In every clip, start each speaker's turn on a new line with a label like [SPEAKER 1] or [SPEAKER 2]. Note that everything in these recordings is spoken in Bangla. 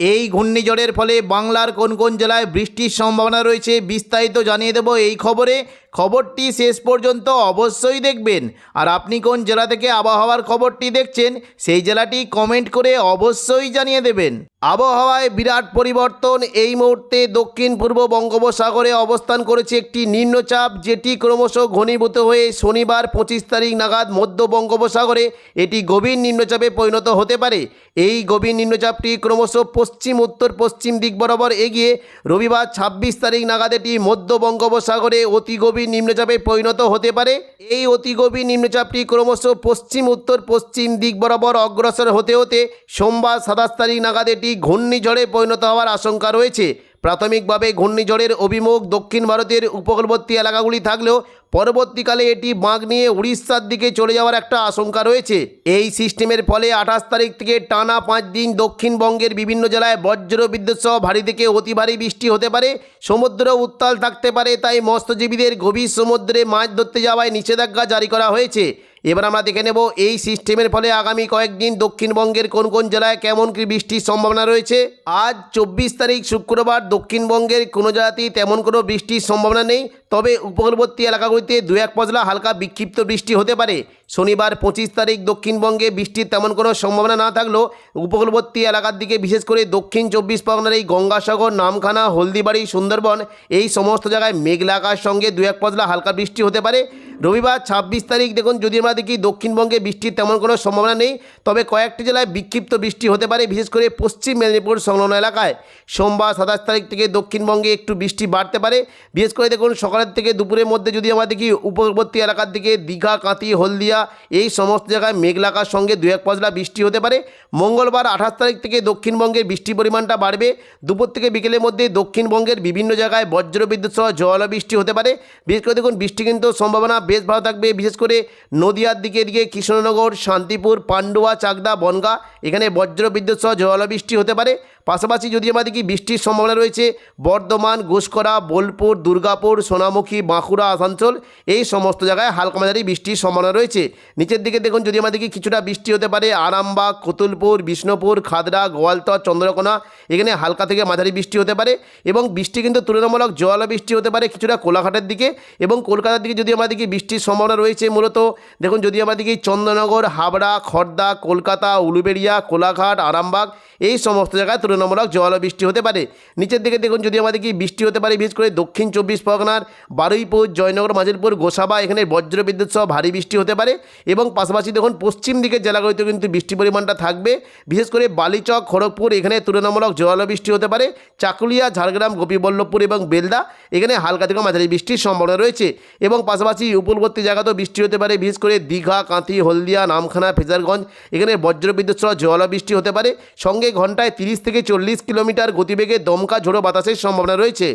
[SPEAKER 1] এই ঘূর্ণিঝড়ের ফলে বাংলার কোন কোন জেলায় বৃষ্টির সম্ভাবনা রয়েছে বিস্তারিত জানিয়ে দেব এই খবরে। খবরটি শেষ পর্যন্ত অবশ্যই দেখবেন। আর আপনি কোন জেলা থেকে আবহাওয়ার খবরটি দেখছেন, সেই জেলাটি কমেন্ট করে অবশ্যই জানিয়ে দেবেন। আবহাওয়ায় বিরাট পরিবর্তন এই মুহূর্তে দক্ষিণ পূর্ব বঙ্গোপসাগরে অবস্থান করেছে একটি নিম্নচাপ, যেটি ক্রমশ ঘনীভূত হয়ে শনিবার পঁচিশ তারিখ নাগাদ মধ্য বঙ্গোপসাগরে এটি গভীর নিম্নচাপে পরিণত হতে পারে। এই গভীর নিম্নচাপটি ক্রমশ পশ্চিম, উত্তর, পশ্চিম দিক বরাবর এগিয়ে রবিবার ছাব্বিশ তারিখ নাগাদ এটি মধ্য বঙ্গোপসাগরে অতি গভীর নিম্নচাপে পরিণত হতে পারে। এই অতি গভীর নিম্নচাপটি ক্রমশ পশ্চিম, উত্তর, পশ্চিম দিক বরাবর অগ্রসর হতে হতে সোমবার সাতাশ তারিখ নাগাদ এটি ঘূর্ণিঝড়ে পরিণত হওয়ার আশঙ্কা রয়েছে। প্রাথমিকভাবে ঘূর্ণিঝড়ের অভিমুখ দক্ষিণ ভারতের উপকূলবর্তী এলাকাগুলি থাকলেও পরবর্তীকালে এটি বাঁক নিয়ে উড়িষ্যার দিকে চলে যাওয়ার একটা আশঙ্কা রয়েছে। এই সিস্টেমের ফলে আঠাশ তারিখ থেকে টানা পাঁচ দিন দক্ষিণবঙ্গের বিভিন্ন জেলায় বজ্র বিদ্যুৎ সহ ভারী থেকে অতি ভারী বৃষ্টি হতে পারে। সমুদ্র উত্তাল থাকতে পারে, তাই মৎস্যজীবীদের গভীর সমুদ্রে মাছ ধরতে যাওয়ায় নিষেধাজ্ঞা জারি করা হয়েছে। এবার আমরা দেখে নেব এই সিস্টেমের ফলে আগামী কয়েকদিন দক্ষিণবঙ্গের কোন কোন জেলায় কেমন কি বৃষ্টির সম্ভাবনা রয়েছে? আজ চব্বিশ তারিখ শুক্রবার দক্ষিণবঙ্গের কোনো জেলাতেই তেমন কোনো বৃষ্টির সম্ভাবনা নেই। তবে উপকূলবর্তী এলাকাগুলিতে দু এক পজলা হালকা বিক্ষিপ্ত বৃষ্টি হতে পারে। শনিবার পঁচিশ তারিখ দক্ষিণবঙ্গে বৃষ্টির তেমন কোনো সম্ভাবনা না থাকলেও উপকূলবর্তী এলাকার দিকে বিশেষ করে দক্ষিণ চব্বিশ পরগনার এই গঙ্গাসাগর, নামখানা, হলদিবাড়ি, সুন্দরবন এই সমস্ত জায়গায় মেঘলা সঙ্গে দু এক পজলা হালকা বৃষ্টি হতে পারে। রবিবার ছাব্বিশ তারিখ দেখুন যদি আমরা দেখি দক্ষিণবঙ্গে বৃষ্টির তেমন কোনো সম্ভাবনা নেই, তবে কয়েকটি জেলায় বিক্ষিপ্ত বৃষ্টি হতে পারে, বিশেষ করে পশ্চিম মেদিনীপুর সংলগ্ন এলাকায়। সোমবার সাতাশ তারিখ থেকে দক্ষিণবঙ্গে একটু বৃষ্টি বাড়তে পারে। বিশেষ করে দেখুন সকালের থেকে দুপুরের মধ্যে যদি আমরা দেখি উপকূলবর্তী এলাকার দিকে দীঘা কাঁতি হলদিয়া এই সমস্ত জায়গায় মেঘলাকার সঙ্গে দু এক পজলা বৃষ্টি হতে পারে। মঙ্গলবার আঠাশ তারিখ থেকে দক্ষিণবঙ্গের বৃষ্টির পরিমাণটা বাড়বে। দুপুর থেকে বিকেলের মধ্যে দক্ষিণবঙ্গের বিভিন্ন জায়গায় বজ্রবিদ্যুৎ সহ জল বৃষ্টি হতে পারে। বিশেষ করে দেখুন, বৃষ্টি কিন্তু সম্ভাবনা বেশ ভালো থাকবে। বিশেষ করে নদিয়ার দিকে এদিকে কৃষ্ণনগর, শান্তিপুর, পান্ডুয়া, চাকদা, বনগা এখানে বজ্রবিদ্যুৎ সহ জলবৃষ্টি হতে পারে। পাশাপাশি যদি আমাদের কি বৃষ্টির সম্ভাবনা রয়েছে, বর্ধমান ঘুষকরা বোলপুর, দুর্গাপুর সোনামুখী বাঁকুড়া, আসানসোল, এই সমস্ত জায়গায় হালকা মাঝারি বৃষ্টির সম্ভাবনা রয়েছে। নিচের দিকে দেখুন, যদি আমরা দেখি কিছুটা বৃষ্টি হতে পারে, আরামবাগ, কতুলপুর, বিষ্ণুপুর, খাদরা, গোয়ালতর, চন্দ্রকোনা, এখানে হালকা থেকে মাঝারি বৃষ্টি হতে পারে এবং বৃষ্টি কিন্তু তুলনামূলক জল বৃষ্টি হতে পারে কিছুটা কোলাঘাটের দিকে এবং কলকাতার দিকে যদি দেখি বৃষ্টির সম্ভাবনা রয়েছে মূলত, দেখুন, যদি দেখি চন্দ্রনগর, হাবড়া খড়দা কলকাতা, উলুবেড়িয়া, কোলাঘাট, আরামবাগ এই সমস্ত জায়গায় তুলনামূলক জল বৃষ্টি হতে পারে। নিচের দিকে দেখুন, যদি আমাদের কি বৃষ্টি হতে পারে, বিশেষ করে দক্ষিণ চব্বিশ পরগনার বারুইপুর, জয়নগর মাজিলপুর গোসাবা, এখানে বজ্রবিদ্যুৎ সহ ভারী বৃষ্টি হতে পারে এবং পাশাপাশি দেখুন, পশ্চিম দিকের জেলাগুলিতেও কিন্তু বৃষ্টি পরিমাণটা থাকবে। বিশেষ করে বালিচক, খড়গপুর, এখানে তুলনামূলক জল বৃষ্টি হতে পারে। চাকুলিয়া, ঝাড়গ্রাম, গোপীবল্লভপুর এবং বেলদা, এখানে হালকা থেকে মাঝারি বৃষ্টির সম্ভাবনা রয়েছে। এবং পাশাপাশি উপকূলবর্তী জায়গাতেও বৃষ্টি হতে পারে, বিশেষ করে দীঘা, কাঁথি, হলদিয়া, নামখানা, ফেজারগঞ্জ, এখানে বজ্রবিদ্যুৎ সহ জল বৃষ্টি হতে পারে। সঙ্গে ঘন্টায় তিরিশ থেকে চল্লিশ কিলোমিটার গতিবেগে দমকা ঝোড়ো বাতাসের সম্ভাবনা রয়েছে।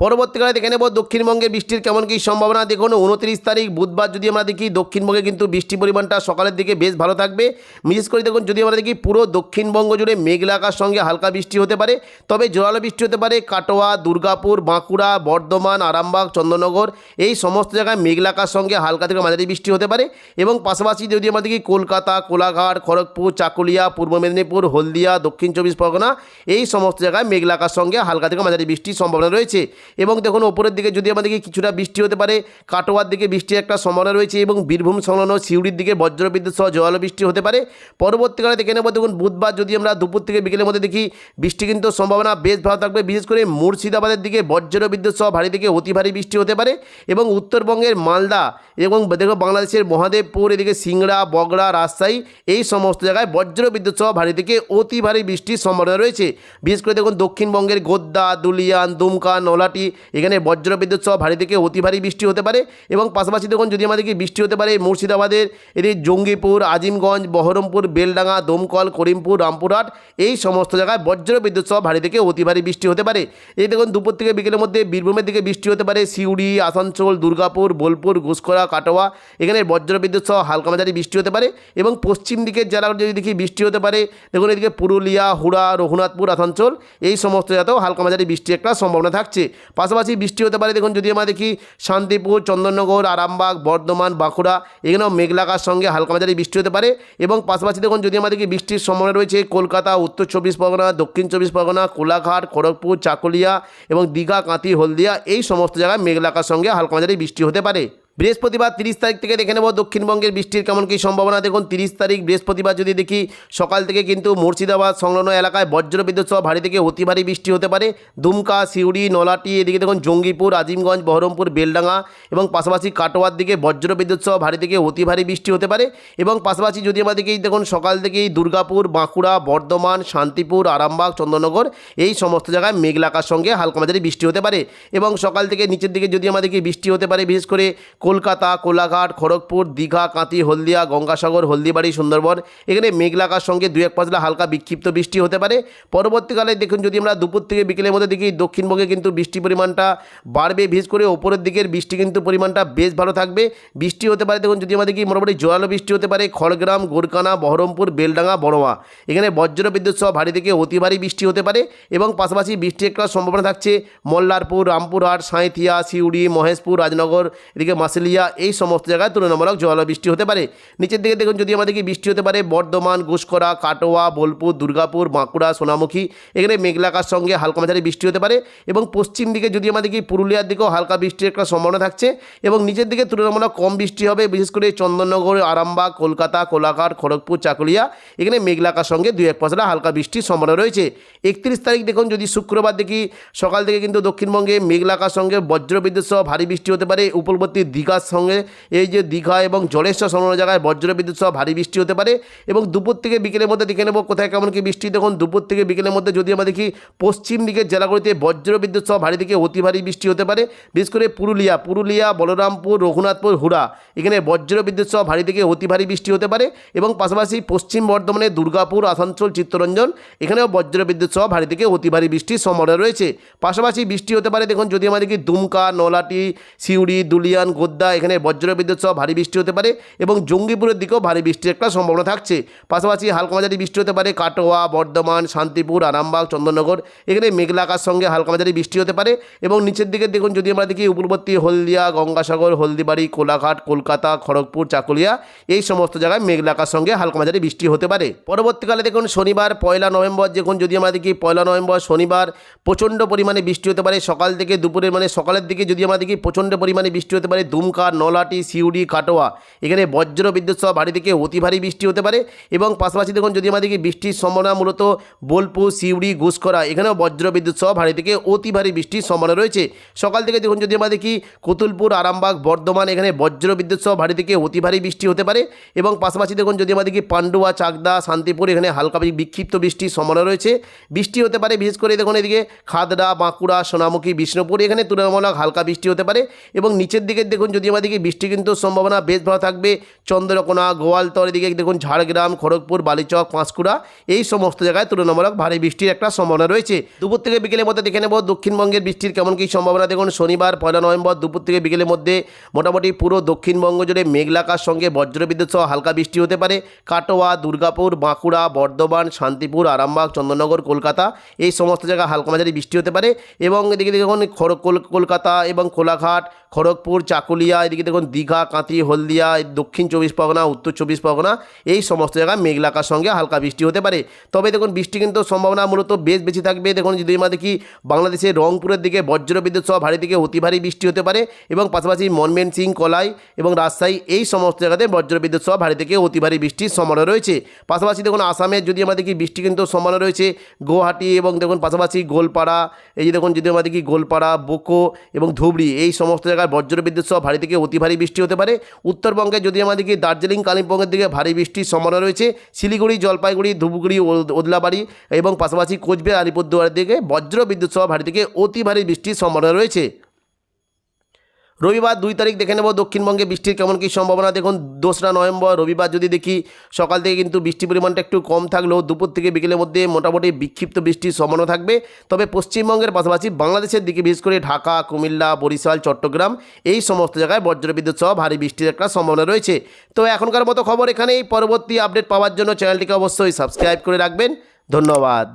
[SPEAKER 1] পরবর্তীকালে দেখে নেব দক্ষিণবঙ্গে বৃষ্টির কেমন কী সম্ভাবনা। দেখুন, উনত্রিশ তারিখ বুধবার যদি আমরা দেখি, দক্ষিণবঙ্গে কিন্তু বৃষ্টি পরিমাণটা সকালের দিকে বেশ ভালো থাকবে। বিশেষ করে দেখুন, যদি আমরা দেখি পুরো দক্ষিণবঙ্গ জুড়ে মেঘলা আকাশ সঙ্গে হালকা বৃষ্টি হতে পারে। তবে জোরালো বৃষ্টি হতে পারে কাটোয়া, দুর্গাপুর, বাঁকুড়া, বর্ধমান, আরামবাগ, চন্দ্রনগর। এই সমস্ত জায়গায় মেঘলা আকাশ সঙ্গে হালকা থেকে মাঝারি বৃষ্টি হতে পারে। এবং পাশাপাশি যদি আমরা দেখি কলকাতা, কোলাঘাট, খড়গপুর, চাকুলিয়া, পূর্ব মেদিনীপুর, হলদিয়া, দক্ষিণ চব্বিশ পরগনা, এই সমস্ত জায়গায় মেঘলা আকাশ সঙ্গে হালকা থেকে মাঝারি বৃষ্টির সম্ভাবনা রয়েছে। এবং দেখুন, ওপরের দিকে যদি আমাদেরকে কিছুটা বৃষ্টি হতে পারে, কাটোয়ার দিকে বৃষ্টির একটা সম্ভাবনা রয়েছে এবং বীরভূম সংলগ্ন সিউড়ির দিকে বজ্রবিদ্যুৎ সহ জল বৃষ্টি হতে পারে। পরবর্তীকালে দেখে নেব, দেখুন, বুধবার যদি আমরা দুপুর থেকে বিকেলের মধ্যে দেখি, বৃষ্টি কিন্তু সম্ভাবনা বেশ ভালো থাকবে। বিশেষ করে মুর্শিদাবাদের দিকে বজ্র বিদ্যুৎ সহ ভারী থেকে অতি ভারী বৃষ্টি হতে পারে এবং উত্তরবঙ্গের মালদা এবং দেখো বাংলাদেশের মহাদেবপুর, এদিকে সিংড়া, বগড়া, রাজশাহী, এই সমস্ত জায়গায় বজ্র বিদ্যুৎ সহ ভারী থেকে অতি ভারী বৃষ্টির সম্ভাবনা রয়েছে। বিশেষ করে দেখুন, দক্ষিণবঙ্গের গোদ্দা দুলিয়ান, দুমকা, নলাট গৌহাটি এখানে বজ্রবিদ্যুৎ সহ ভারী থেকে অতি ভারী বৃষ্টি হতে পারে এবং পাশাপাশি দেখুন, যদি আমাদেরকে বৃষ্টি হতে পারে, মুর্শিদাবাদের এদিকে জঙ্গিপুর, আজিমগঞ্জ, বহরমপুর, বেলডাঙ্গা, দমকল, করিমপুর, রামপুরহাট, এই সমস্ত জায়গায় বজ্র বিদ্যুৎ সহ ভারী থেকে অতি ভারী বৃষ্টি হতে পারে। এই দেখুন, দুপুর থেকে বিকেলের মধ্যে বীরভূমের দিকে বৃষ্টি হতে পারে, সিউড়ি, আসানসোল, দুর্গাপুর, বোলপুর ঘুষকরা কাটোয়া, এখানে বজ্র বিদ্যুৎ সহ হালকা মাঝারি বৃষ্টি হতে পারে এবং পশ্চিম দিকের জেলাগুলো যদি দেখি বৃষ্টি হতে পারে, দেখুন এদিকে পুরুলিয়া, হুড়া, রঘুনাথপুর, আসানসোল, এই সমস্ত জায়গাতেও হালকা মাঝারি বৃষ্টি একটা সম্ভাবনা থাকছে। পাশাপাশি বৃষ্টি হতে পারে। দেখুন, যদি আমরা দেখি শান্তিপুর, চন্দননগর, আরামবাগ, বর্ধমান, বাঁকুড়া, এখানেও মেঘলাকার সঙ্গে হালকা মাঝারি বৃষ্টি হতে পারে। এবং পাশাপাশি দেখুন, যদি আমরা দেখি বৃষ্টির সম্ভাবনা রয়েছে, কলকাতা, উত্তর চব্বিশ পরগনা, দক্ষিণ চব্বিশ পরগনা, কোলাঘাট, খড়গপুর, চাকুলিয়া এবং দীঘা কাঁতি হলদিয়া, এই সমস্ত জায়গায় মেঘলাকার সঙ্গে হালকা মাঝারি বৃষ্টি হতে পারে। বৃহস্পতিবার তিরিশ তারিখ থেকে দেখে নেব দক্ষিণবঙ্গের বৃষ্টির কেমন কী সম্ভাবনা। দেখুন, তিরিশ তারিখ বৃহস্পতিবার যদি দেখি, সকাল থেকে কিন্তু মুর্শিদাবাদ সংলগ্ন এলাকায় বজ্রবিদ্যুৎ সহ ভারী থেকে অতি ভারী বৃষ্টি হতে পারে। দুমকা, সিউড়ি, নলাটি, এদিকে দেখুন জঙ্গিপুর, আজিমগঞ্জ, বহরমপুর, বেলডাঙ্গা এবং পাশাপাশি কাটোয়ার দিকে বজ্রবিদ্যুৎ সহ ভারী থেকে অতি ভারী বৃষ্টি হতে পারে। এবং পাশাপাশি যদি দেখি, দেখুন সকাল থেকেই দুর্গাপুর, বাঁকুড়া, বর্ধমান, শান্তিপুর, আরামবাগ, চন্দননগর এই সমস্ত জায়গায় মেঘলাকার সঙ্গে হালকা মাঝারি বৃষ্টি হতে পারে। এবং সকাল থেকে নিচের দিকে যদি দেখি, বৃষ্টি হতে পারে বিশেষ করে কলকাতা, কোলাঘাট, খড়গপুর, দীঘা কাঁতি হলদিয়া, গঙ্গাসাগর, হলদিবাড়ি, সুন্দরবন। এখানে মেঘলাকার সঙ্গে দু এক পাঁচলা হালকা বিক্ষিপ্ত বৃষ্টি হতে পারে। পরবর্তীকালে দেখুন যদি আমরা দুপুর থেকে বিকেলের মধ্যে দেখি, দক্ষিণবঙ্গে কিন্তু বৃষ্টি পরিমাণটা বাড়বে। বিশেষ করে ওপরের দিকের বৃষ্টি কিন্তু পরিমাণটা বেশ ভালো থাকবে। বৃষ্টি হতে পারে দেখুন যদি আমরা দেখি, মোটামুটি জোরালো বৃষ্টি হতে পারে খড়গ্রাম গোরকানা বহরমপুর, বেলডাঙ্গা, বড়োয়া। এখানে বজ্র বিদ্যুৎ সহ ভারী থেকে অতি ভারী বৃষ্টি হতে পারে এবং পাশাপাশি বৃষ্টি একটা সম্ভাবনা থাকছে। মল্লারপুর, রামপুরহাট, সাঁইথিয়া, সিউড়ি, মহেশপুর, রাজনগর, এদিকে মাসেলিয়া এই সমস্ত জায়গায় তুলনামূলক জোয়ালো বৃষ্টি হতে পারে। নিচের দিকে দেখুন, যদি আমাদের কি বৃষ্টি হতে পারে, বর্ধমান ঘুষকরা কাটোয়া, বোলপুর, দুর্গাপুর, বাঁকুড়া, সোনামুখী, এখানে মেঘলাকার সঙ্গে হালকা মাঝারি বৃষ্টি হতে পারে এবং পশ্চিম দিকে যদি আমাদের কি পুরুলিয়ার দিকেও হালকা বৃষ্টির একটা সম্ভাবনা থাকছে এবং নিচের দিকে তুলনামূলক কম বৃষ্টি হবে, বিশেষ করে চন্দননগর, আরামবাগ, কলকাতা, কোলাঘাট, খড়গপুর, চাকুলিয়া, এখানে মেঘলাকার সঙ্গে দুই এক পশলা হালকা বৃষ্টির সম্ভাবনা রয়েছে। একত্রিশ তারিখ দেখুন, যদি শুক্রবার দেখি, সকাল থেকে কিন্তু দক্ষিণবঙ্গে মেঘলাকার সঙ্গে বজ্রবিদ্যুৎ সহ ভারী বৃষ্টি হতে পারে উপকূলবর্তী দীঘার সঙ্গে এই যে দীঘা এবং জলেশ্বর সংলগ্ন জায়গায় বজ্রবিদ্যুৎ সহ ভারী বৃষ্টি হতে পারে এবং দুপুর থেকে বিকেলের মধ্যে দেখে নেব কোথায় কেমন কি বৃষ্টি। দেখুন, দুপুর থেকে বিকেলের মধ্যে যদি আমরা দেখি পশ্চিম দিকের জেলাগুলিতে বজ্রবিদ্যুৎ সহ ভারী থেকে অতি ভারী বৃষ্টি হতে পারে, বিশেষ করে পুরুলিয়া পুরুলিয়া, বলরামপুর, রঘুনাথপুর, হুড়া, এখানে বজ্রবিদ্যুৎ সহ ভারী থেকে অতি ভারী বৃষ্টি হতে পারে এবং পাশাপাশি পশ্চিম বর্ধমানে দুর্গাপুর, আসানসোল, চিত্তরঞ্জন, এখানেও বজ্রবিদ্যুৎ সহ ভারী থেকে অতি ভারী বৃষ্টির সম্ভাবনা রয়েছে। পাশাপাশি বৃষ্টি হতে পারে, দেখুন, যদি আমাদের কি দুমকা, নলাটি, সিউড়ি, দুলিয়ান গোদ্দা এখানে বজ্রবিদ্যুৎ সহ ভারী বৃষ্টি হতে পারে এবং জঙ্গিপুরের দিকেও ভারী বৃষ্টির একটা সম্ভাবনা থাকছে। পাশাপাশি হালকা মাঝারি বৃষ্টি হতে পারে কাটোয়া, বর্ধমান, শান্তিপুর, আরামবাগ চন্দননগর এখানে মেঘলাকার সঙ্গে হালকা মাঝারি বৃষ্টি হতে পারে এবং নিচের দিকে দেখুন, যদি আমরা দেখি উপকূলবর্তী হলদিয়া, গঙ্গাসাগর, হলদিবাড়ি, কোলাঘাট, কলকাতা, খড়গপুর, চাকুলিয়া, এই সমস্ত জায়গায় মেঘলাকার সঙ্গে হালকা মাঝারি বৃষ্টি হতে পারে। পরবর্তীকালে দেখুন, শনিবার, পয়লা নভেম্বর, দেখুন, যদি আমরা দেখি পয়লা নভেম্বর, শনিবার, প্রচণ্ড পরিমাণে বৃষ্টি হতে পারে। সকাল থেকে দুপুরের মানে সকালের দিকে যদি আমরা দেখি, প্রচণ্ড পরিমাণে বৃষ্টি হতে পারে। দুমকা নলাটি, সিউড়ি, কাটোয়া। এখানে বজ্র বিদ্যুৎ সহ ভারী থেকে অতি ভারী বৃষ্টি হতে পারে এবং পাশাপাশি দেখুন যদি আমাদেরকে বৃষ্টির সম্ভাবনা মূলত বোলপুর, সিউড়ি ঘুষকরা এখানেও বজ্র বিদ্যুৎ সহ ভারী থেকে অতি ভারী বৃষ্টির সম্ভাবনা রয়েছে। সকাল থেকে দেখুন যদি দেখি কতুলপুর, আরামবাগ, বর্ধমান এখানে বজ্র বিদ্যুৎ সহ ভারী থেকে অতি ভারী বৃষ্টি হতে পারে এবং পাশাপাশি দেখুন যদি আমরা দেখি পান্ডুয়া, চাকদা, শান্তিপুর এখানে হালকা বিক্ষিপ্ত বৃষ্টির সম্ভাবনা রয়েছে। বৃষ্টি হতে পারে, বিশেষ করে দেখুন এদিকে খাদড়া, বাঁকুড়া, সোনামুখী, বিষ্ণুপুর এখানে তুলনামূলক হালকা বৃষ্টি হতে পারে এবং নিচের দিকে দেখুন যদি দেখি বৃষ্টি কিন্তু সম্ভাবনা বেশ ভালো থাকবে। চন্দ্রকোনা, গোয়ালতর এদিকে দেখুন ঝাড়গ্রাম, খড়গপুর, বালিচক, পাঁশকুড়া এই সমস্ত জায়গায় তুলনামূলক ভারী বৃষ্টির একটা সম্ভাবনা রয়েছে। দুপুর থেকে বিকেলের মধ্যে দেখে নেব দক্ষিণবঙ্গের বৃষ্টির কেমন কী সম্ভাবনা। দেখুন শনিবার, পয়লা নভেম্বর দুপুর থেকে বিকেলের মধ্যে মোটামুটি পুরো দক্ষিণবঙ্গ জুড়ে মেঘলাকার সঙ্গে বজ্রবিদ্যুৎ সহ হালকা বৃষ্টি হতে পারে। কাটোয়া, দুর্গাপুর, বাঁকুড়া, বর্ধমান, শান্তিপুর, আরামবাগ, চন্দননগর, কলকাতা এই সমস্ত জায়গায় হালকা মাঝারি বৃষ্টি হতে পারে। এবং এদিকে দেখুন খড়গ কলকাতা এবং কোলাঘাট, খড়গপুর চাকুলিয়া এদিকে দেখুন দীঘা কাঁতি হলদিয়া দক্ষিণ চব্বিশ পরগনা, উত্তর চব্বিশ পরগনা, এই সমস্ত জায়গায় মেঘলাকার সঙ্গে হালকা বৃষ্টি হতে পারে। তবে দেখুন বৃষ্টি কিন্তু সম্ভাবনা মূলত বেশ বেশি থাকবে। দেখুন যদি আমরা দেখি বাংলাদেশের রংপুরের দিকে বজ্র বিদ্যুৎ সহ ভারী থেকে অতি ভারী বৃষ্টি হতে পারে এবং পাশাপাশি মনমেন সিং, কলাই এবং রাজশাহী এই সমস্ত জায়গাতে বজ্র বিদ্যুৎ সহ ভারী থেকে অতি ভারী বৃষ্টির সম্ভাবনা রয়েছে। পাশাপাশি দেখুন আসামের যদি আমরা দেখি বৃষ্টি কিন্তু সম্ভাবনা রয়েছে। গুয়াহাটি এবং দেখুন পাশাপাশি গোলপাড়া, এই যে দেখুন যদি আমরা দেখি গোলপাড়া, বোকো এবং ধুবড়ি এই সমস্ত জায়গায় বজ্র বিদ্যুৎ সহ ভারী
[SPEAKER 2] থেকে অতি ভারী বৃষ্টি হতে পারে। উত্তরবঙ্গে যদি আমাদেরকে দার্জিলিং, কালিম্পংয়ের দিকে ভারী বৃষ্টির সম্ভাবনা রয়েছে। শিলিগুড়ি, জলপাইগুড়ি, ধুপগুড়ি ওদলাবাড়ি এবং পাশাপাশি কোচবিহার আলিপুরদুয়ারের দিকে বজ্র বিদ্যুৎ সহ ভারী থেকে অতি ভারী বৃষ্টির সম্ভাবনা রয়েছে। রবিবার দুই তারিখ দেখে নেব দক্ষিণবঙ্গে বৃষ্টির কেমন কী সম্ভাবনা। দেখুন, দোসরা নভেম্বর রবিবার যদি দেখি, সকাল থেকে কিন্তু বৃষ্টির পরিমাণটা একটু কম থাকলেও দুপুর থেকে বিকেলের মধ্যে মোটামুটি বিক্ষিপ্ত বৃষ্টির সম্ভাবনা থাকবে। তবে পশ্চিমবঙ্গের পাশাপাশি বাংলাদেশের দিকে, বিশেষ করে ঢাকা, কুমিল্লা, বরিশাল, চট্টগ্রাম, এই সমস্ত জায়গায় বজ্রবিদ্যুৎ সহ ভারী বৃষ্টির একটা সম্ভাবনা রয়েছে। তো এখনকার মতো খবর এখানেই। পরবর্তী আপডেট পাওয়ার জন্য চ্যানেলটিকে অবশ্যই সাবস্ক্রাইব করে রাখবেন। ধন্যবাদ।